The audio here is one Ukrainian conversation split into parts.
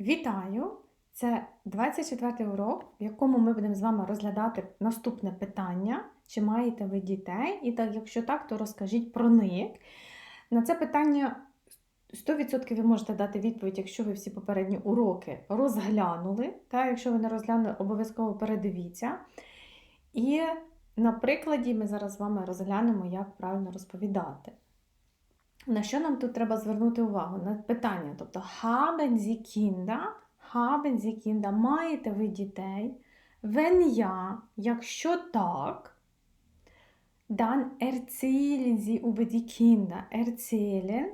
Вітаю! Це 24 урок, в якому ми будемо з вами розглядати наступне питання: чи маєте ви дітей? І так, якщо так, то розкажіть про них. На це питання 100% ви можете дати відповідь, якщо ви всі попередні уроки розглянули. Та якщо ви не розглянули, обов'язково передивіться. І на прикладі ми зараз з вами розглянемо, як правильно розповідати. На що нам тут треба звернути увагу? На питання, тобто haben Sie Kinder? Haben Sie Kinder? Маєте ви дітей? Wenn ja, якщо так, dann erzählen Sie über die Kinder. Erzählen.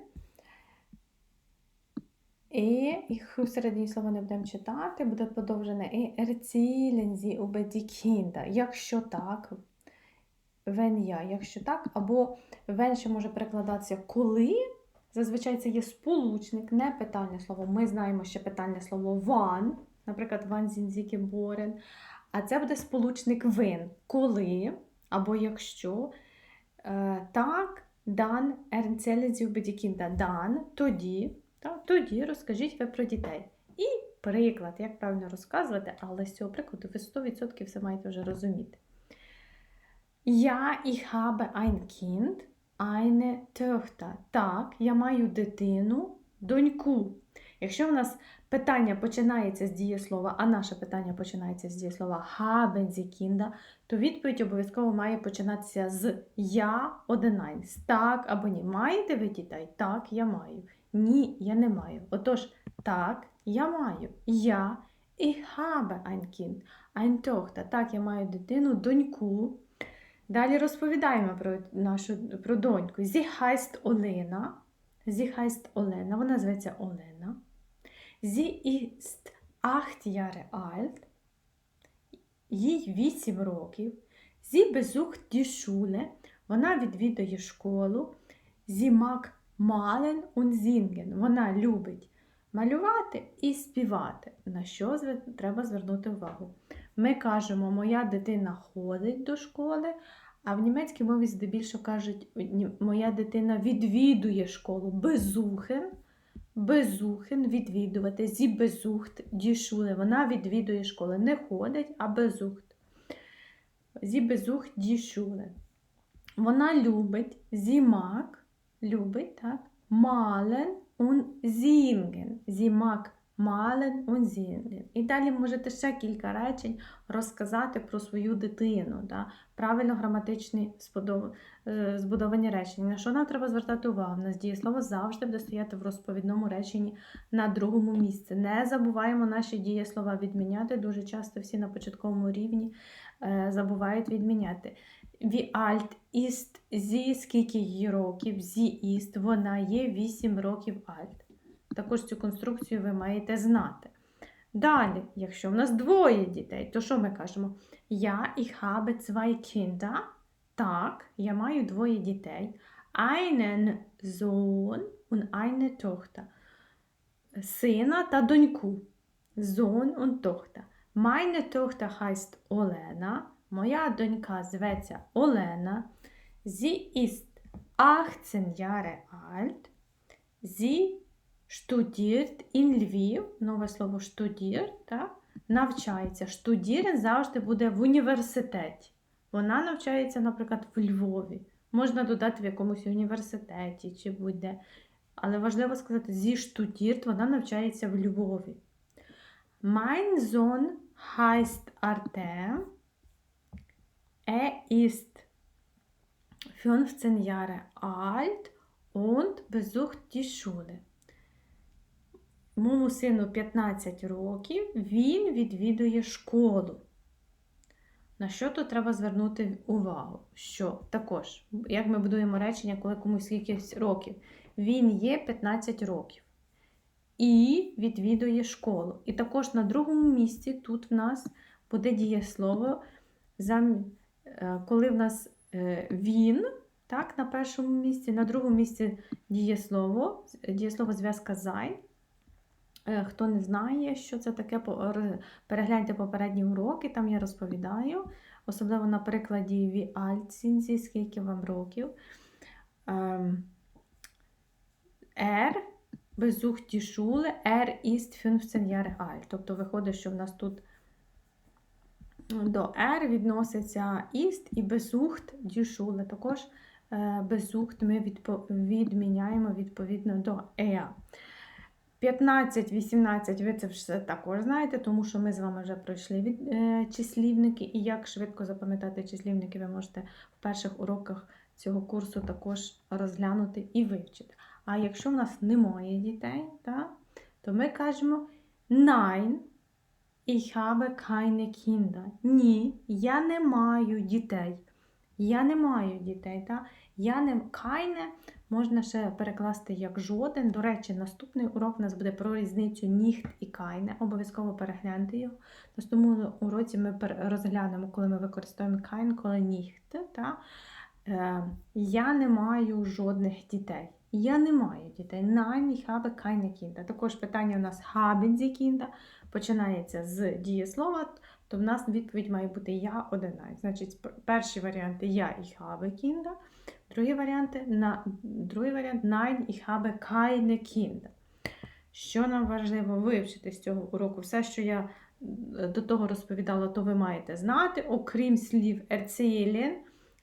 І їх середні слова не будемо читати, буде подовжене і erzählen Sie über die Kinder. Якщо так, wenn ja, якщо так, або when ще може перекладатися коли. Зазвичай це є сполучник, не питальне слово. Ми знаємо ще питальне слово wann, наприклад, sind Sie geboren. А це буде сполучник when, коли або якщо. Е, Так, erzählen Sie über die тоді, так, тоді розкажіть ви про дітей. І приклад, як правильно розказувати, але з цього прикладу ви 100% все маєте вже розуміти. Ja, ich habe ein Kind, eine. Так, я маю дитину, доньку. Якщо в нас питання починається з дієслова, а наше питання починається з дієслова haben Sie то відповідь обов'язково має починатися з я одинайс. Так або ні. Маєте ви дітей? Так, я маю. Ні, я не маю. Отож, так, я маю. Я ich habe ein Kind, ein. Так, я маю дитину, доньку. Далі розповідаємо про нашу про доньку. Sie Олена. Sie Олена. Вона зветься Олена. Sie ist 8 Jahre alt. Їй 8 років. Sie besucht die. Вона відвідує школу. Sie mag malen. Вона любить малювати і співати. На що треба звернути увагу? Ми кажемо, моя дитина ходить до школи, а в німецькій мові здебільшого кажуть, моя дитина відвідує школу. Безухен, безухен відвідувати. Зі безухт дішуле. Вона відвідує школу. Не ходить, а безухт. Зі безухт дішуле. Вона любить зімак, любить, так? Мален und singen. Mag malen und singen. І далі можете ще кілька речень розказати про свою дитину. Да? Правильно граматичні е, збудовані речення. На що нам треба звертати увагу? У нас дієслово завжди буде стояти в розповідному реченні на другому місці. Не забуваємо наші дієслова відміняти. Дуже часто всі на початковому рівні е, забувають відміняти. Wie alt ist sie, скільки їй років, sie ist, вона є 8 років alt. Також цю конструкцію ви маєте знати. Далі, якщо в нас двоє дітей, то що ми кажемо? Я ich habe zwei Kinder. Так, я маю двоє дітей. Einen Sohn und eine Tochter. Сина та доньку. Sohn und Tochter. Meine Tochter heißt Olena. Моя донька зветься Олена. Sie ist 18 Jahre alt. Sie studiert in Lviv. Нове слово studiert, так? навчається. Штудірен завжди буде в університеті. Вона навчається, наприклад, в Львові. Можна додати в якомусь університеті чи будь-де. Але важливо сказати, зі штудірт вона навчається в Львові. Mein Sohn heißt Artem. Er ist 15 Jahre alt und besucht die Schule. Моєму сину 15 років, він відвідує школу. На що тут треба звернути увагу? Що також, як ми будуємо речення, коли комусь кількість років, він є 15 років і відвідує школу. І також на другому місці тут в нас буде дієслово, е, коли в нас е, він, так, на першому місці, на другому місці дієслово, дієслово зв'язка sein. Е, Хто не знає, що це таке, перегляньте попередні уроки, там я розповідаю, особливо на прикладі «Wie alt sind скільки вам років. Er besucht die Schule, er ist 15 Jahre alt. Тобто виходить, що в нас тут до er відноситься ist і besucht die. Також е, besucht ми відміняємо відповідно до er. 15-18 ви це все також знаєте, тому що ми з вами вже пройшли від, е, числівники, і як швидко запам'ятати числівники, ви можете в перших уроках цього курсу також розглянути і вивчити. А якщо в нас немає дітей, та, то ми кажемо Nein, ich habe keine Kinder. Ні, я не маю дітей. Я не маю дітей. Та? Я не keine можна ще перекласти як жоден. До речі, наступний урок у нас буде про різницю nicht і keine. Обов'язково перегляньте його. На наступному уроці ми розглянемо, коли ми використовуємо kein, коли nicht. Та? Е, я не маю жодних дітей. Я не маю дітей. Ich habe keine Kinder. Також питання у нас Sie Kinder починається з дієслова, то в нас відповідь має бути я одинадцять. Значить, пер- перші варіанти я ich habe Kinder, другі варіанти на другий варіант nein, ich habe keine Kinder. Що нам важливо вивчити з цього уроку? Все, що я е, до того розповідала, то ви маєте знати, окрім слів erzählen,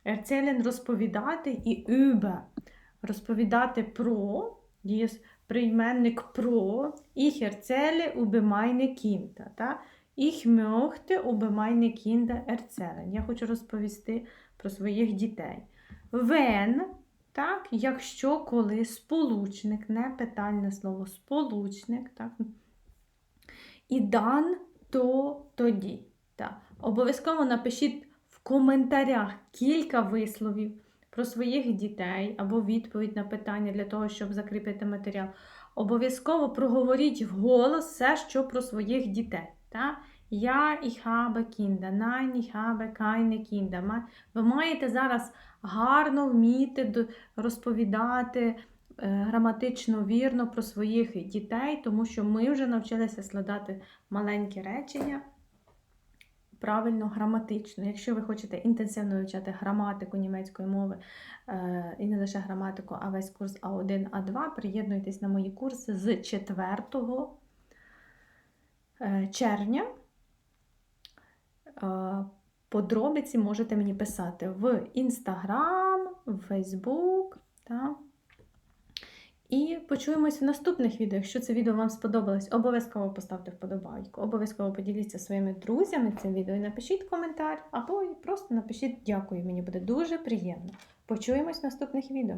erzählen – розповідати і über – розповідати про, дієс прийменник про, ich erzähle über meine Kinder. Та? Ich möchte über meine Kinder erzählen. Я хочу розповісти про своїх дітей. When, так, якщо, коли, сполучник, не питальне слово, сполучник, так. І дан, то тоді. Так. Обов'язково напишіть в коментарях кілька висловів про своїх дітей або відповідь на питання для того, щоб закріпити матеріал. Обов'язково проговоріть вголос все, що про своїх дітей. Так? Я ich habe Kinder, nein, ich habe keine. Ви маєте зараз гарно вміти розповідати е, граматично вірно про своїх дітей, тому що ми вже навчилися складати маленькі речення правильно граматично. Якщо ви хочете інтенсивно вивчати граматику німецької мови е, і не лише граматику, а весь курс А1, А2, приєднуйтесь на мої курси з 4 е, червня. Е, Подробиці можете мені писати в Інстаграм, в Фейсбук. І почуємось в наступних відео. Якщо це відео вам сподобалось, обов'язково поставте вподобайку, обов'язково поділіться своїми друзями цим відео і напишіть коментар, або просто напишіть дякую, мені буде дуже приємно. Почуємось в наступних відео.